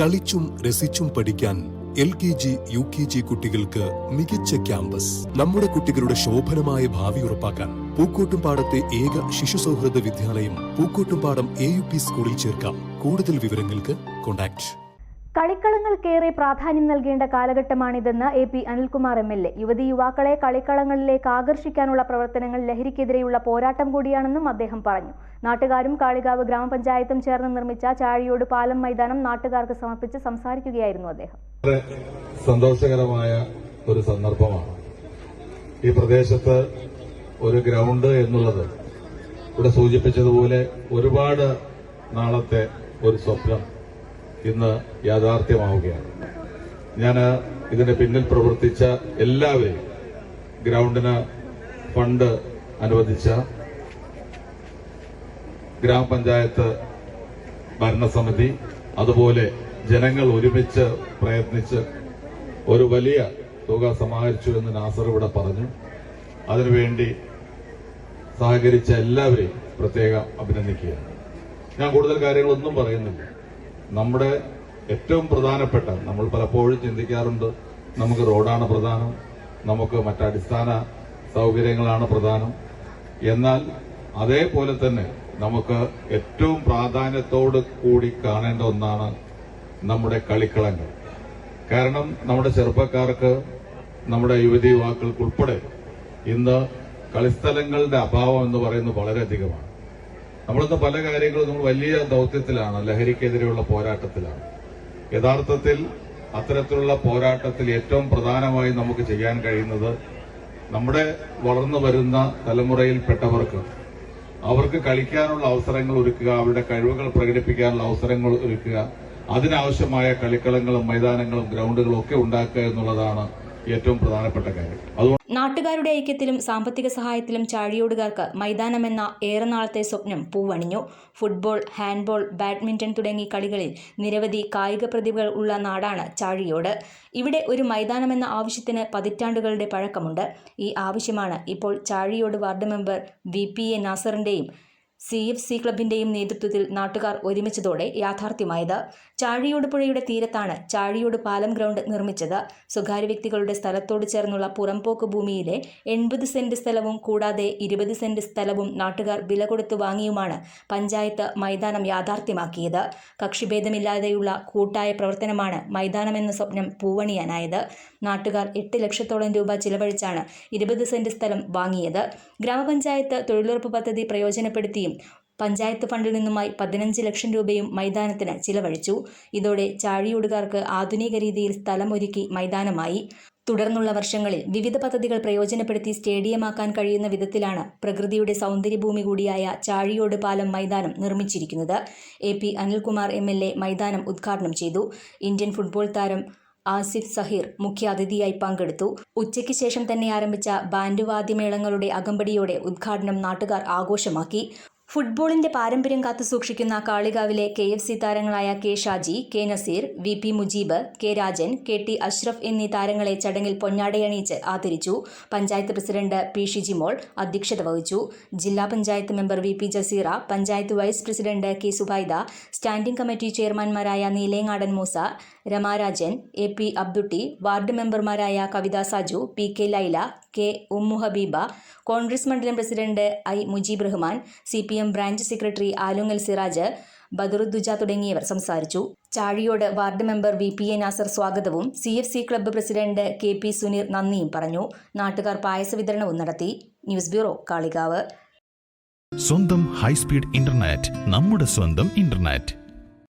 കളിച്ചും രസിച്ചും പഠിക്കാൻ L K G U K G കുട്ടികൾക്ക് മികച്ച ക്യാമ്പസ്. നമ്മുടെ കുട്ടികളുടെ ശോഭനമായ ഭാവി ഉറപ്പാക്കാൻ പൂക്കോട്ടുംപാടത്തെ ഏക ശിശു സൗഹൃദ വിദ്യാലയം പൂക്കോട്ടുംപാടം എ യു പി സ്കൂളിൽ ചേർക്കാം. കൂടുതൽ വിവരങ്ങൾക്ക് കോൺടാക്ട് കളിക്കളങ്ങൾക്കേറെ പ്രാധാന്യം നൽകേണ്ട കാലഘട്ടമാണിതെന്ന് A P Anilkumar M L A. യുവതി യുവാക്കളെ കളിക്കളങ്ങളിലേക്ക് ആകർഷിക്കാനുള്ള പ്രവർത്തനങ്ങൾ ലഹരിക്കെതിരെയുള്ള പോരാട്ടം കൂടിയാണെന്നും അദ്ദേഹം പറഞ്ഞു. നാട്ടുകാരും കാളികാവ് ഗ്രാമപഞ്ചായത്തും ചേർന്ന് നിർമ്മിച്ച ചാഴിയോട് പാലം മൈതാനം നാട്ടുകാർക്ക് സമർപ്പിച്ച് സംസാരിക്കുകയായിരുന്നു അദ്ദേഹം. സന്തോഷകരമായ ഒരു സന്ദർഭമാണ്. ഈ പ്രദേശത്ത് ഒരു ഗ്രൗണ്ട് എന്നുള്ളത് ഇവിടെ സൂചിപ്പിച്ചതുപോലെ ഒരുപാട് നാളത്തെ ഒരു സ്വപ്നം ഇന്ന് യാഥാർത്ഥ്യമാവുകയാണ്. ഞാൻ ഇതിന്റെ പിന്നിൽ പ്രവർത്തിച്ച എല്ലാവരെയും ഗ്രൗണ്ടിന് ഫണ്ട് അനുവദിച്ച ഗ്രാമപഞ്ചായത്ത് ഭരണസമിതി അതുപോലെ ജനങ്ങൾ ഒരുമിച്ച് പ്രയത്നിച്ച് ഒരു വലിയ തുക സമാഹരിച്ചു എന്ന് നാസർ ഇവിടെ പറഞ്ഞു. അതിനുവേണ്ടി സഹകരിച്ച എല്ലാവരെയും പ്രത്യേകം അഭിനന്ദിക്കുകയാണ്. ഞാൻ കൂടുതൽ കാര്യങ്ങളൊന്നും പറയുന്നില്ല. നമ്മുടെ ഏറ്റവും പ്രധാനപ്പെട്ട നമ്മൾ പലപ്പോഴും ചിന്തിക്കാറുണ്ട് നമുക്ക് റോഡാണ് പ്രധാനം നമുക്ക് മറ്റടിസ്ഥാന സൗകര്യങ്ങളാണ് പ്രധാനം. എന്നാൽ അതേപോലെ തന്നെ നമുക്ക് ഏറ്റവും പ്രാധാന്യത്തോട് കൂടി കാണേണ്ട ഒന്നാണ് നമ്മുടെ കളിക്കളങ്ങൾ. കാരണം നമ്മുടെ ചെറുപ്പക്കാർക്ക് നമ്മുടെ യുവതി യുവാക്കൾക്കുൾപ്പെടെ ഇന്ന് കളിസ്ഥലങ്ങളുടെ അഭാവം എന്ന് പറയുന്നത് വളരെയധികമാണ്. നമ്മളിന്ന് പല കാര്യങ്ങളും നമ്മൾ വലിയ ദൗത്യത്തിലാണ് ലഹരിക്കെതിരെയുള്ള പോരാട്ടത്തിലാണ്. യഥാർത്ഥത്തിൽ അത്തരത്തിലുള്ള പോരാട്ടത്തിൽ ഏറ്റവും പ്രധാനമായി നമുക്ക് ചെയ്യാൻ കഴിയുന്നത് നമ്മുടെ വളർന്നു വരുന്ന തലമുറയിൽപ്പെട്ടവർക്ക് അവർക്ക് കളിക്കാനുള്ള അവസരങ്ങൾ ഒരുക്കുക അവരുടെ കഴിവുകൾ പ്രകടിപ്പിക്കാനുള്ള അവസരങ്ങൾ ഒരുക്കുക അതിനാവശ്യമായ കളിക്കളങ്ങളും മൈതാനങ്ങളും ഗ്രൗണ്ടുകളും ഒക്കെ ഉണ്ടാക്കുക എന്നുള്ളതാണ് ഏറ്റവും പ്രധാനപ്പെട്ട കാര്യം. നാട്ടുകാരുടെ ഐക്യത്തിലും സാമ്പത്തിക സഹായത്തിലും ചാഴിയോടുകാർക്ക് മൈതാനമെന്ന ഏറെ നാളത്തെ സ്വപ്നം പൂവണിഞ്ഞു. ഫുട്ബോൾ ഹാൻഡ്ബോൾ ബാഡ്മിന്റൺ തുടങ്ങി കളികളിൽ നിരവധി കായിക പ്രതിഭകൾ ഉള്ള നാടാണ് ചാഴിയോട്. ഇവിടെ ഒരു മൈതാനമെന്ന ആവശ്യത്തിന് പതിറ്റാണ്ടുകളുടെ പഴക്കമുണ്ട്. ഈ ആവശ്യമാണ് ഇപ്പോൾ Chazhiyode ward member V P A നാസറിന്റെയും C F C ക്ലബിന്റെയും നേതൃത്വത്തിൽ നാട്ടുകാർ ഒരുമിച്ചതോടെ യാഥാർത്ഥ്യമായത്. ചാഴിയോട് പുഴയുടെ തീരത്താണ് ചാഴിയോട് പാലം ഗ്രൗണ്ട് നിർമ്മിച്ചത്. സ്വകാര്യ വ്യക്തികളുടെ സ്ഥലത്തോട് ചേർന്നുള്ള പുറംപോക്ക് ഭൂമിയിലെ എൺപത് സെന്റ് സ്ഥലവും കൂടാതെ ഇരുപത് സെന്റ് സ്ഥലവും നാട്ടുകാർ വില കൊടുത്തു വാങ്ങിയുമാണ് പഞ്ചായത്ത് മൈതാനം യാഥാർത്ഥ്യമാക്കിയത്. കക്ഷിഭേദമില്ലാതെയുള്ള കൂട്ടായ പ്രവർത്തനമാണ് മൈതാനമെന്ന സ്വപ്നം പൂവണിയാനായത്. നാട്ടുകാർ എട്ട് ലക്ഷത്തോളം രൂപ ചിലവഴിച്ചാണ് ഇരുപത് സെന്റ് സ്ഥലം വാങ്ങിയത്. ഗ്രാമപഞ്ചായത്ത് തൊഴിലുറപ്പ് പദ്ധതി പ്രയോജനപ്പെടുത്തിയും പഞ്ചായത്ത് ഫണ്ടിൽ നിന്നുമായി പതിനഞ്ച് ലക്ഷം രൂപയും മൈതാനത്തിന് ചിലവഴിച്ചു. ഇതോടെ ചാഴിയൂടുകാർക്ക് ആധുനിക രീതിയിൽ സ്ഥലമൊരുക്കി മൈതാനമായി. തുടർന്നുള്ള വർഷങ്ങളിൽ വിവിധ പദ്ധതികൾ പ്രയോജനപ്പെടുത്തി സ്റ്റേഡിയമാക്കാൻ കഴിയുന്ന വിധത്തിലാണ് പ്രകൃതിയുടെ സൗന്ദര്യഭൂമി കൂടിയായ ചാഴിയോട് പാലം മൈതാനം നിർമ്മിച്ചിരിക്കുന്നത്. A P Anilkumar M L A മൈതാനം ഉദ്ഘാടനം ചെയ്തു. ഇന്ത്യൻ ഫുട്ബോൾ താരം ആസിഫ് സഹീർ മുഖ്യാതിഥിയായി പങ്കെടുത്തു. ഉച്ചയ്ക്ക് ശേഷം തന്നെ ആരംഭിച്ച ബാൻഡ് വാദ്യമേളങ്ങളുടെ അകമ്പടിയോടെ ഉദ്ഘാടനം നാട്ടുകാർ ആഘോഷമാക്കി. ഫുട്ബോളിന്റെ പാരമ്പര്യം കാത്തു സൂക്ഷിക്കുന്ന കാളികാവിലെ കെ എഫ് സി താരങ്ങളായ K Shaji K Nazeer V P Mujeeb K Rajan K T Ashraf എന്നീ താരങ്ങളെ ചടങ്ങിൽ പൊന്നാടയണിയിച്ച് ആദരിച്ചു. പഞ്ചായത്ത് പ്രസിഡന്റ് പി ഷിജിമോൾ അധ്യക്ഷത വഹിച്ചു. ജില്ലാ panchayat member V P Jaseera panchayat vice president K Subaida standing committee ചെയർമാൻമാരായ Neelengadan Moosa Ramarajan A P Abdutty ward മെമ്പർമാരായ Kavitha Saju P K Laila K Ummu Habeeba Congress മണ്ഡലം president I Mujeeb Rahman C P M branch secretary Alungal Siraj Badaruddooja തുടങ്ങിയവർ സംസാരിച്ചു. Chazhiyode ward member V P A Nasar സ്വാഗതവും C F C club president K P Suneer നന്ദിയും പറഞ്ഞു. നാട്ടുകാർ പായസ വിതരണവും നടത്തി. News bureau Kalikavu. സ്വന്തം ഹൈസ്പീഡ് ഇന്റർനെറ്റ് നമ്മുടെ സ്വന്തം ഇന്റർനെറ്റ്.